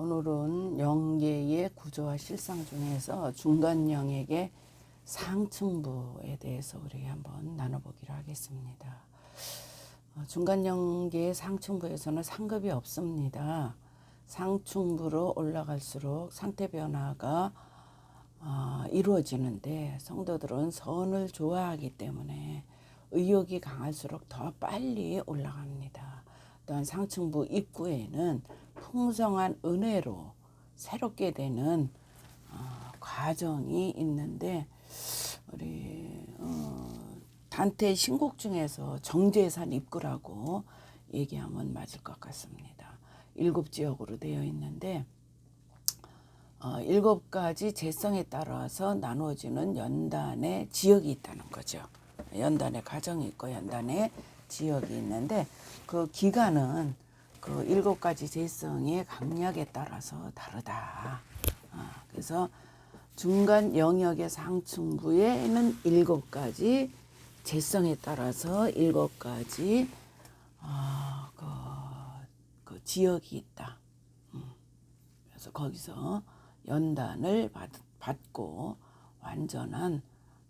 오늘은 영계의 구조와 실상 중에서 중간 영역의 상층부에 대해서 우리 한번 나눠보기로 하겠습니다. 어, 중간 영계의 상층부에서는 상급이 없습니다. 상층부로 올라갈수록 상태 변화가 어, 이루어지는데 성도들은 선을 좋아하기 때문에 의욕이 강할수록 더 빨리 올라갑니다. 또한 상층부 입구에는 풍성한 은혜로 새롭게 되는 어, 과정이 있는데 우리 어, 단테 신곡 중에서 정제산 입구라고 얘기하면 맞을 것 같습니다. 일곱 지역으로 되어 있는데 어, 일곱 가지 재성에 따라서 나누어지는 연단의 지역이 있다는 거죠. 연단의 가정이 있고 연단의 지역이 있는데 그 기간은 그 일곱 가지 재성의 강약에 따라서 다르다. 아, 그래서 중간 영역의 상층부에는 일곱 가지 재성에 따라서 일곱 가지 아, 그, 그 지역이 있다. 음. 그래서 거기서 연단을 받, 받고 완전한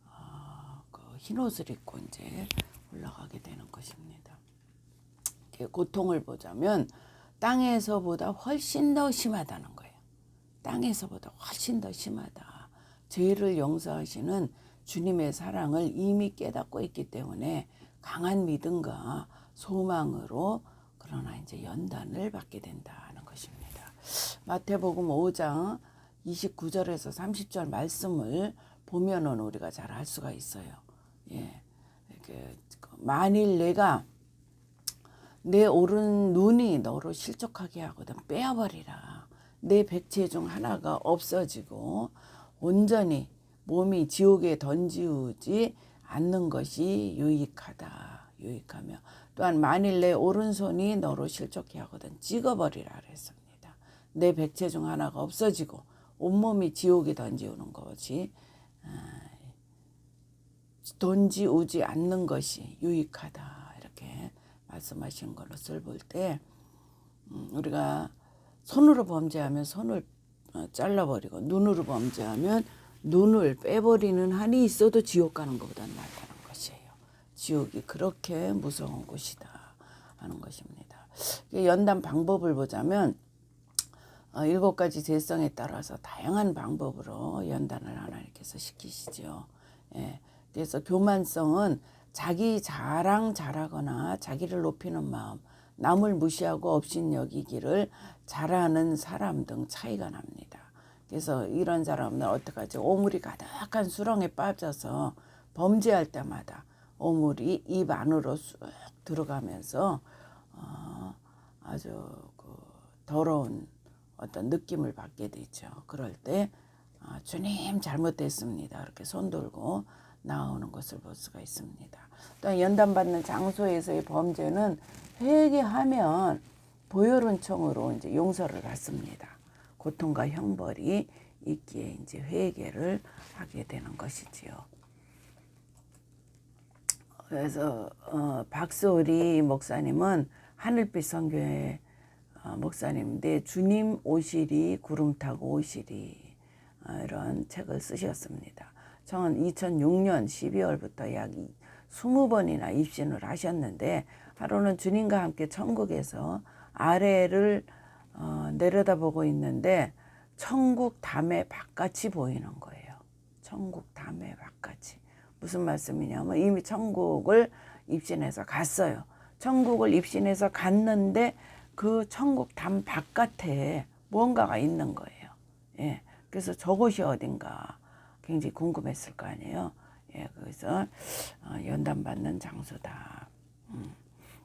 어, 그 흰옷을 입고 이제 올라가게 되는 것입니다. 고통을 보자면 땅에서보다 훨씬 더 심하다는 거예요. 땅에서보다 훨씬 더 심하다. 죄를 용서하시는 주님의 사랑을 이미 깨닫고 있기 때문에 강한 믿음과 소망으로 그러나 이제 연단을 받게 된다는 것입니다. 마태복음 5장 29절에서 30절 말씀을 보면은 우리가 잘 알 수가 있어요. 예. 이렇게 만일 내가 내 오른 눈이 너로 실족하게 하거든 빼어버리라. 내 백체 중 하나가 없어지고 온전히 몸이 지옥에 던지우지 않는 것이 유익하다. 유익하며 또한 만일 내 오른손이 너로 실족해 하거든 찍어버리라 그랬습니다. 내 백체 중 하나가 없어지고 온몸이 지옥에 던지우는 것이 던지우지 않는 것이 유익하다 이렇게 말씀하신 것을 볼때 음, 우리가 손으로 범죄하면 손을 어, 잘라버리고 눈으로 범죄하면 눈을 빼버리는 한이 있어도 지옥 가는 것보다 낫다는 것이에요. 지옥이 그렇게 무서운 곳이다 하는 것입니다. 연단 방법을 보자면 어, 일곱 가지 재성에 따라서 다양한 방법으로 연단을 하나님께서 시키시죠. 예. 그래서 교만성은 자기 자랑 잘하거나 자기를 높이는 마음, 남을 무시하고 업신 여기기를 잘하는 사람 등 차이가 납니다. 그래서 이런 사람은 어떡하지? 오물이 가득한 수렁에 빠져서 범죄할 때마다 오물이 입 안으로 쑥 들어가면서 어, 아주 그 더러운 어떤 느낌을 받게 되죠. 그럴 때 아, 주님 잘못됐습니다. 이렇게 손 들고 나오는 것을 볼 수가 있습니다. 또 연단받는 장소에서의 범죄는 회개하면 보혈은총으로 이제 용서를 받습니다. 고통과 형벌이 있기에 이제 회개를 하게 되는 것이지요. 그래서 어, 박소리 목사님은 하늘빛 선교회 어, 목사님인데 주님 오시리 구름 타고 오시리 어, 이런 책을 쓰셨습니다. 저는 2006년 12월부터 약 20번이나 입신을 하셨는데 하루는 주님과 함께 천국에서 아래를 어, 내려다보고 있는데 천국 담의 바깥이 보이는 거예요. 천국 담의 바깥이. 무슨 말씀이냐면 이미 천국을 입신해서 갔어요. 천국을 입신해서 갔는데 그 천국 담 바깥에 뭔가가 있는 거예요. 예. 그래서 저곳이 어딘가 굉장히 궁금했을 거 아니에요. 예. 그래서 어, 연단받는 장소다. 음.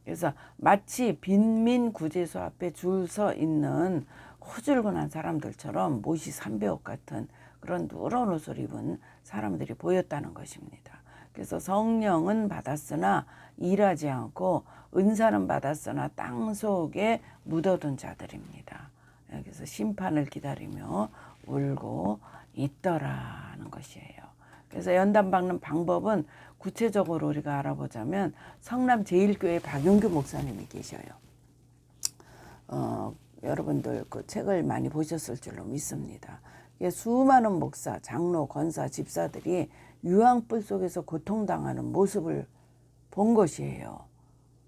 그래서 마치 빈민 구제소 앞에 줄 서 있는 호줄근한 사람들처럼 못이 삼배옥 같은 그런 누런 옷을 입은 사람들이 보였다는 것입니다. 그래서 성령은 받았으나 일하지 않고 은사는 받았으나 땅 속에 묻어둔 자들입니다. 여기서 심판을 기다리며 울고 있더라는 것이에요. 그래서 연단 받는 방법은 구체적으로 우리가 알아보자면 성남 제일교회 박용규 목사님이 계셔요. 어, 여러분들 그 책을 많이 보셨을 줄로 믿습니다. 수많은 목사, 장로, 권사, 집사들이 유황불 속에서 고통당하는 모습을 본 것이에요.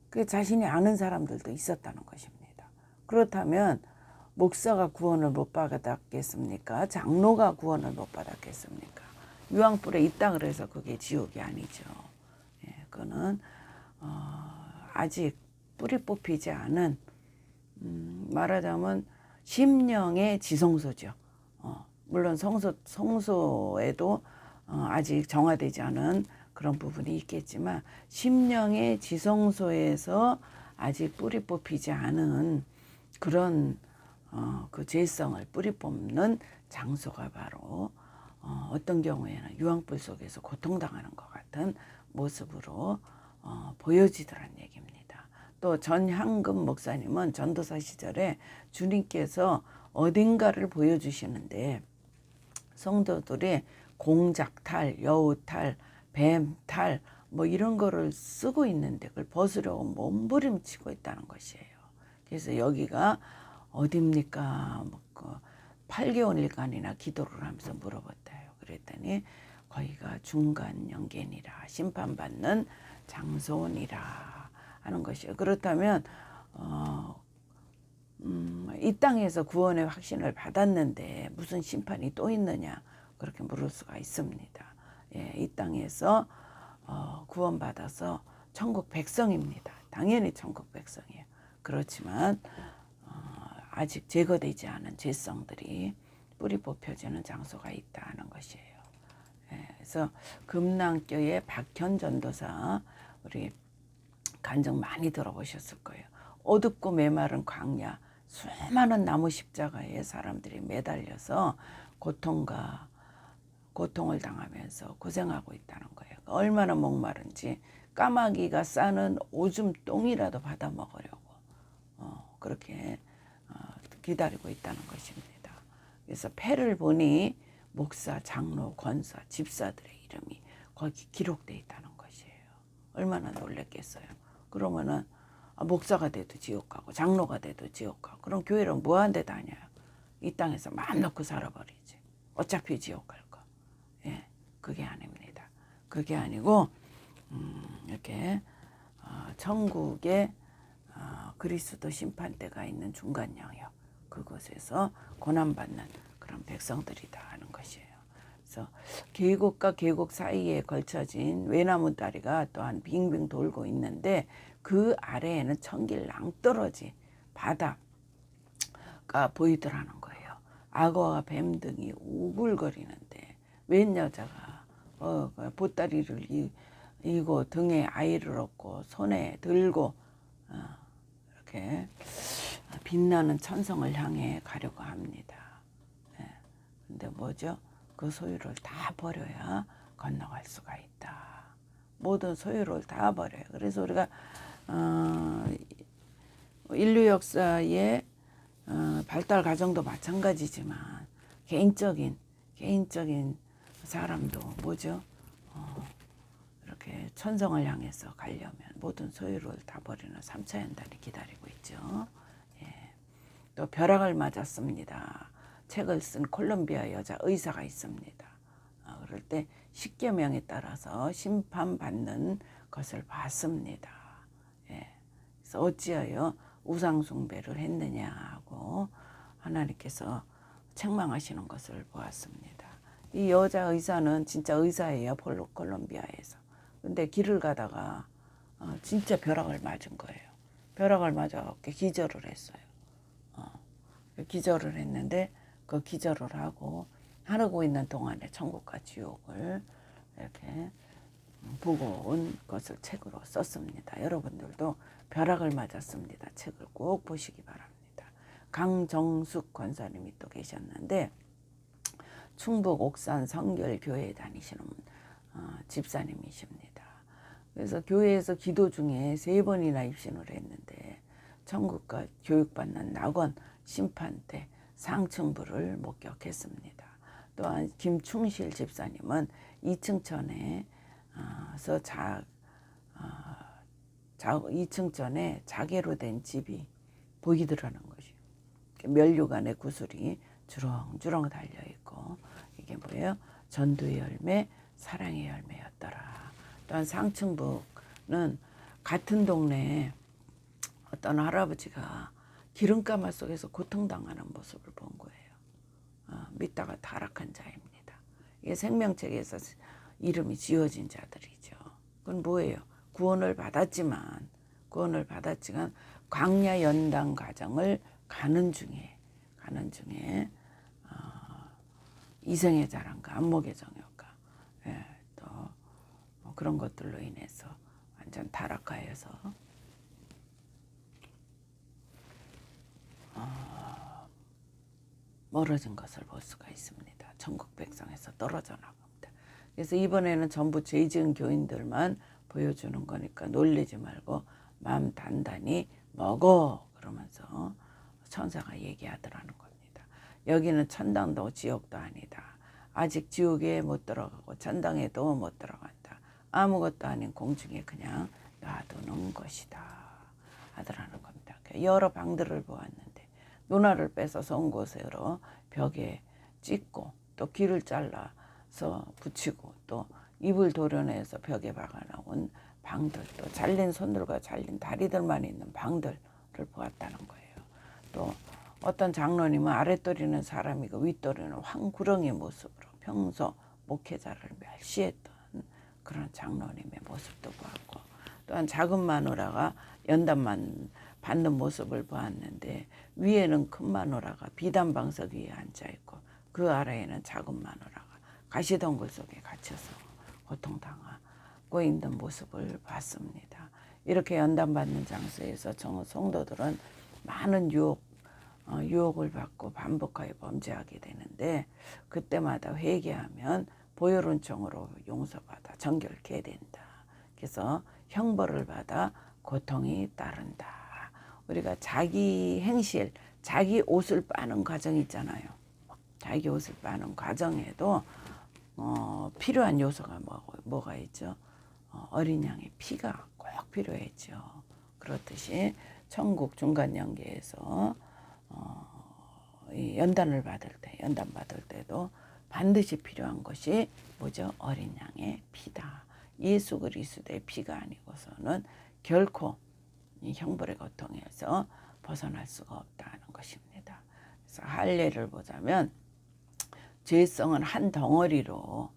그 자신이 아는 사람들도 있었다는 것입니다. 그렇다면 목사가 구원을 못 받았겠습니까? 장로가 구원을 못 받았겠습니까? 유황불에 있다 그래서 그게 지옥이 아니죠. 예, 그거는 어, 아직 뿌리 뽑히지 않은 음, 말하자면 심령의 지성소죠. 어, 물론 성소 성소에도 어, 아직 정화되지 않은 그런 부분이 있겠지만 심령의 지성소에서 아직 뿌리 뽑히지 않은 그런 어, 그 죄성을 뿌리 뽑는 장소가 바로 어, 어떤 경우에는 유황불 속에서 고통당하는 것 같은 모습으로 어, 보여지더란 얘기입니다. 또 전향금 목사님은 전도사 시절에 주님께서 어딘가를 보여주시는데 성도들이 공작탈, 여우탈, 뱀탈 뭐 이런 거를 쓰고 있는데 그걸 벗으려고 몸부림치고 있다는 것이에요. 그래서 여기가 어딥니까? 뭐그 8개월 일간이나 기도를 하면서 물어봤대요. 그랬더니 거기가 중간 영계니라 심판받는 장소니라 하는 것이에요. 그렇다면 어, 음, 이 땅에서 구원의 확신을 받았는데 무슨 심판이 또 있느냐 그렇게 물을 수가 있습니다. 예, 이 땅에서 어, 구원받아서 천국 백성입니다. 당연히 천국 백성이에요. 그렇지만 어, 아직 제거되지 않은 죄성들이 뿌리 뽑혀지는 장소가 있다는 것이에요. 예, 그래서 금랑교의 박현 전도사 우리 간증 많이 들어보셨을 거예요. 어둡고 메마른 광야, 수많은 나무 십자가에 사람들이 매달려서 고통과 고통을 당하면서 고생하고 있다는 거예요. 얼마나 목마른지 까마귀가 싸는 오줌 똥이라도 받아 먹으려고 어, 그렇게 어, 기다리고 있다는 것입니다. 그래서 패를 보니 목사, 장로, 권사, 집사들의 이름이 거기 기록돼 있다는 것이에요. 얼마나 놀랬겠어요. 그러면은 아, 목사가 돼도 지옥 가고 장로가 돼도 지옥 가고 그럼 교회를 뭐한데 다녀요? 이 땅에서 마음 놓고 살아버리지. 어차피 지옥 갈 거. 예, 그게 아닙니다. 그게 아니고 음, 이렇게 어, 천국에 어, 그리스도 심판대가 있는 중간 영역 그곳에서 고난받는 그런 백성들이다 하는 것이에요. 그래서 계곡과 계곡 사이에 걸쳐진 외나무 다리가 또한 빙빙 돌고 있는데 그 아래에는 천길 낭떠러지 바다가 보이더라는 거예요. 악어와 뱀 등이 우글거리는데 웬 여자가 어, 그 보따리를 이, 이고 등에 아이를 얻고 손에 들고 어, 이렇게 빛나는 천성을 향해 가려고 합니다. 예. 근데 뭐죠? 그 소유를 다 버려야 건너갈 수가 있다. 모든 소유를 다 버려요. 그래서 우리가 어, 인류 역사의 어, 발달 과정도 마찬가지지만 개인적인 개인적인 사람도 뭐죠? 어, 이렇게 천성을 향해서 가려면 모든 소유를 다 버리는 삼차 연단이 기다리고 있죠. 예. 또 벼락을 맞았습니다. 책을 쓴 콜롬비아 여자 의사가 있습니다. 어, 그럴 때 십계명에 따라서 심판받는 것을 봤습니다. 예. 그래서 어찌하여 우상 숭배를 했느냐 하고 하나님께서 책망하시는 것을 보았습니다. 이 여자 의사는 진짜 의사예요. 폴로 콜롬비아에서. 근데 길을 가다가 어, 진짜 벼락을 맞은 거예요. 벼락을 맞아갖고 기절을 했어요. 어, 기절을 했는데 그 기절을 하고 하르고 있는 동안에 천국과 지옥을 이렇게 보고 온 것을 책으로 썼습니다. 여러분들도 벼락을 맞았습니다. 책을 꼭 보시기 바랍니다. 강정숙 권사님이 또 계셨는데 충북 옥산 성결교회에 다니시는 어, 집사님이십니다. 그래서 교회에서 기도 중에 세 번이나 입신을 했는데 천국과 교육받는 낙원 심판 때 상층부를 목격했습니다. 또한 김충실 집사님은 2층 전에서 자, 어, 자 2층 전에 자개로 된 집이 보이더라는. 이렇게 멸류관의 구슬이 주렁주렁 달려 있고 이게 뭐예요? 전두의 열매, 사랑의 열매였더라. 또한 상층북은 같은 동네에 어떤 할아버지가 기름가마 속에서 고통당하는 모습을 본 거예요. 어, 믿다가 타락한 자입니다. 이게 생명책에서 이름이 지어진 자들이죠. 그건 뭐예요? 구원을 받았지만 구원을 받았지만 광야 연당 과정을 가는 중에 가는 중에 어, 이생의 자랑과 안목의 정욕과 예, 또 뭐 그런 것들로 인해서 완전 타락하여서 어, 멀어진 것을 볼 수가 있습니다. 전국 백성에서 떨어져 나갑니다. 그래서 이번에는 전부 죄 지은 교인들만 보여주는 거니까 놀리지 말고 마음 단단히 먹어 그러면서 천사가 얘기하더라는 겁니다. 여기는 천당도 지옥도 아니다. 아직 지옥에 못 들어가고 천당에도 못 들어간다. 아무것도 아닌 공중에 그냥 놔두는 것이다. 하더라는 겁니다. 여러 방들을 보았는데 누나를 뺏어서 온 곳으로 벽에 찍고 또 귀를 잘라서 붙이고 또 입을 도려내서 벽에 박아놓은 방들 또 잘린 손들과 잘린 다리들만 있는 방들을 보았다는 거예요. 또 어떤 장로님은 아랫도리는 사람이고 윗도리는 황구렁이 모습으로 평소 목회자를 멸시했던 그런 장로님의 모습도 보았고 또한 작은 마누라가 연단만 받는 모습을 보았는데 위에는 큰 마누라가 비단 방석 위에 앉아 있고 그 아래에는 작은 마누라가 가시덩굴 속에 갇혀서 고통당하고 있는 모습을 봤습니다. 이렇게 연단받는 장소에서 정- 성도들은 많은 유혹, 어, 유혹을 받고 반복하여 범죄하게 되는데 그때마다 회개하면 보혈은총으로 용서받아 정결케 된다. 그래서 형벌을 받아 고통이 따른다. 우리가 자기 행실, 자기 옷을 빠는 과정 있잖아요. 자기 옷을 빠는 과정에도 어, 필요한 요소가 뭐, 뭐가 있죠? 어, 어린 양의 피가 꼭 필요했죠. 그렇듯이 천국 중간 연계에서 어, 이 연단을 받을 때, 연단 받을 때도 반드시 필요한 것이 뭐죠? 어린 양의 피다. 예수 그리스도의 피가 아니고서는 결코 이 형벌의 고통에서 벗어날 수가 없다는 것입니다. 그래서 할례를 보자면 죄성은 한 덩어리로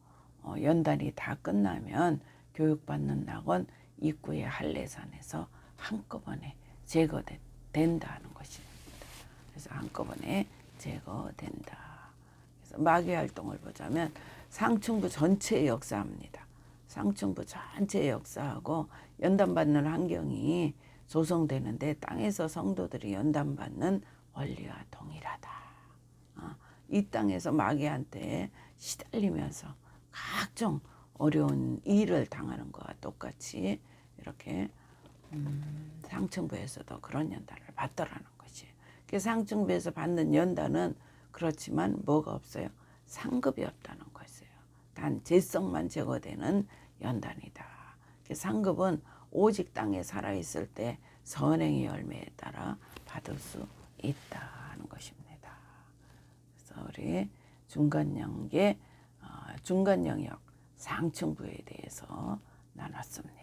어, 연단이 다 끝나면 교육받는 낙원 입구의 할례산에서 한꺼번에 제거된다는 것입니다. 그래서 한꺼번에 제거된다. 그래서 마귀 활동을 보자면 상층부 전체의 역사입니다. 상층부 전체의 역사하고 연단받는 환경이 조성되는데 땅에서 성도들이 연단받는 원리와 동일하다. 어, 이 땅에서 마귀한테 시달리면서 각종 어려운 일을 당하는 것과 똑같이 이렇게 음, 상층부에서도 그런 연단을 받더라는 것이. 그 상층부에서 받는 연단은 그렇지만 뭐가 없어요? 상급이 없다는 것이에요. 단 재성만 제거되는 연단이다. 그 상급은 오직 땅에 살아 있을 때 선행의 열매에 따라 받을 수 있다는 것입니다. 그래서 우리 중간 영계, 어, 중간 영역, 상층부에 대해서 나눴습니다.